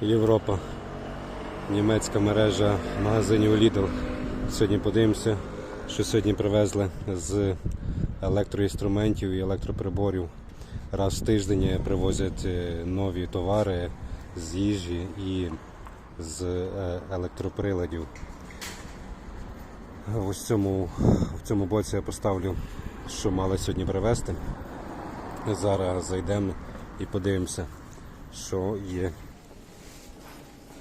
Європа. Німецька мережа магазинів Lidl. Сьогодні подивимося, що сьогодні привезли з електроінструментів і електроприборів. Раз в тиждень привозять е, нові товари з їжі і з е, електроприладів. Ось в цьому, в цьому боці я поставлю, що мали сьогодні привезти. Зараз зайдемо і подивимося, що є.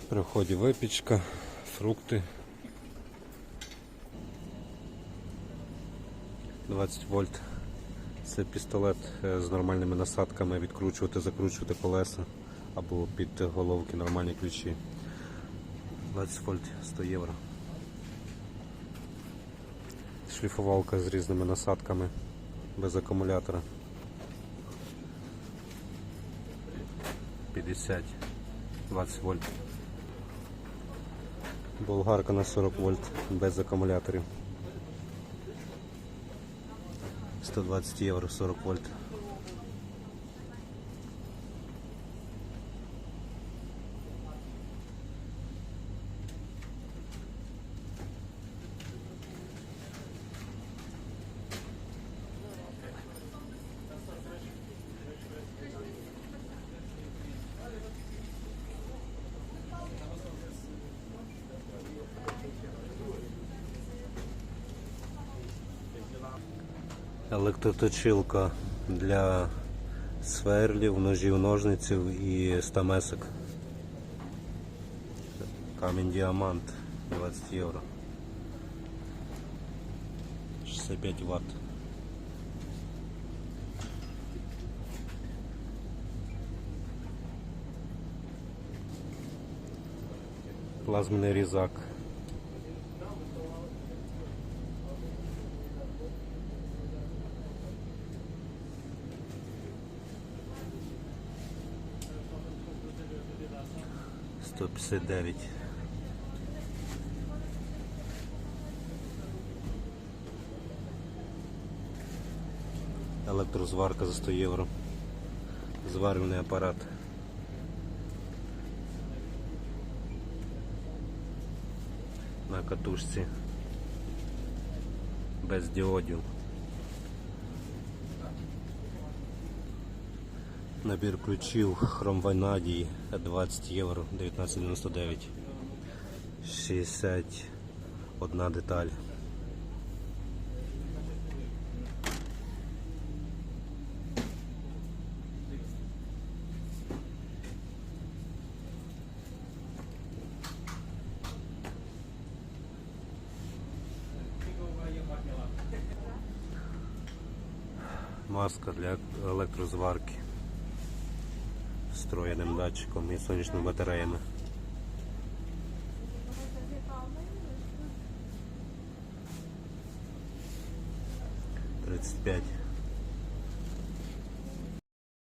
При вході випічка, фрукти. 20 вольт. Це пістолет е, з нормальними насадками, відкручувати, закручувати колеса або під головки нормальні ключі. 20 вольт 100 євро. Шліфувалка з різними насадками без акумулятора. 50 20 вольт. Болгарка на 40 вольт без акумуляторів. 120 євро 40 вольт. Електроточилка для сверлів, ножів, ножниців і стамесок. Камінь діамант 20 євро. 65 Вт. Плазменний різак. Сто п'ятдесят дев'ять. Електрозварка за 100 євро. Зварювальний апарат. На катушці. Без діодів. Набір ключів Хром Ванадій 20 євро 19,99. 61 деталь. Маска для електрозварки встроєним датчиком і сонячними батареями. Тридцять п'ять.